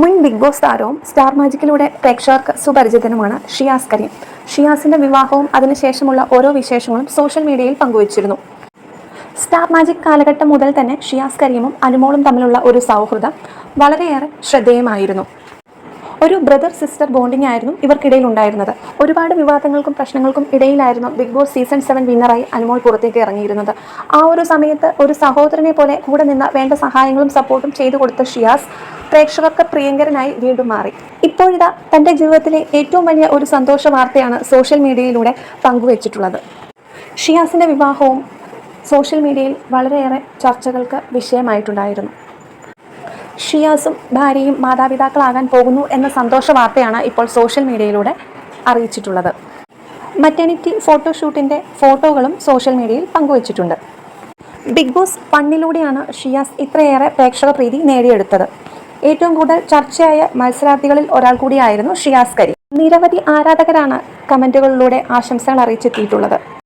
മുൻ Bigg Boss താരവും star മാജിക്കിലൂടെ പ്രേക്ഷകർക്ക് സുപരിചിതനുമാണ് ഷിയാസ് കരീം. ഷിയാസിന്റെ വിവാഹവും അതിനുശേഷമുള്ള ഓരോ വിശേഷങ്ങളും സോഷ്യൽ മീഡിയയിൽ പങ്കുവച്ചിരുന്നു. സ്റ്റാർ മാജിക് കാലഘട്ടം മുതൽ തന്നെ ഷിയാസ് കരീമും അനുമോളും തമ്മിലുള്ള ഒരു സൗഹൃദം വളരെയേറെ ശ്രദ്ധേയമായിരുന്നു. ഒരു ബ്രദർ സിസ്റ്റർ ബോണ്ടിംഗ് ആയിരുന്നു ഇവർക്കിടയിൽ ഉണ്ടായിരുന്നത്. ഒരുപാട് വിവാദങ്ങൾക്കും പ്രശ്നങ്ങൾക്കും ഇടയിലായിരുന്നു ബിഗ് ബോസ് സീസൺ സെവൻ വിന്നറായി അനുമോൾ പുറത്തേക്ക് ഇറങ്ങിയിരുന്നത്. ആ ഒരു സമയത്ത് ഒരു സഹോദരനെ പോലെ കൂടെ നിന്ന് വേണ്ട സഹായങ്ങളും സപ്പോർട്ടും ചെയ്തു കൊടുത്ത ഷിയാസ് പ്രേക്ഷകർക്ക് പ്രിയങ്കരനായി വീണ്ടും മാറി. ഇപ്പോഴിതാ തന്റെ ജീവിതത്തിലെ ഏറ്റവും വലിയ ഒരു സന്തോഷ വാർത്തയാണ് സോഷ്യൽ മീഡിയയിലൂടെ പങ്കുവച്ചിട്ടുള്ളത്. ഷിയാസിന്റെ വിവാഹവും സോഷ്യൽ മീഡിയയിൽ വളരെയേറെ ചർച്ചകൾക്ക് വിഷയമായിട്ടുണ്ടായിരുന്നു. ഷിയാസും ഭാര്യയും മാതാപിതാക്കളാകാൻ പോകുന്നു എന്ന സന്തോഷ വാർത്തയാണ് ഇപ്പോൾ സോഷ്യൽ മീഡിയയിലൂടെ അറിയിച്ചിട്ടുള്ളത്. മറ്റേണിറ്റി ഫോട്ടോഷൂട്ടിന്റെ ഫോട്ടോകളും സോഷ്യൽ മീഡിയയിൽ പങ്കുവച്ചിട്ടുണ്ട്. ബിഗ് ബോസ് പണ്ണിലൂടെയാണ് ഷിയാസ് ഇത്രയേറെ പ്രേക്ഷക പ്രീതി നേടിയെടുത്തത്. ഏറ്റവും കൂടുതൽ ചർച്ചയായ മത്സരാർത്ഥികളിൽ ഒരാൾ കൂടിയായിരുന്നു ഷിയാസ് കരി. നിരവധി ആരാധകരാണ് കമന്റുകളിലൂടെ ആശംസകൾ അറിയിച്ചെത്തിയിട്ടുള്ളത്.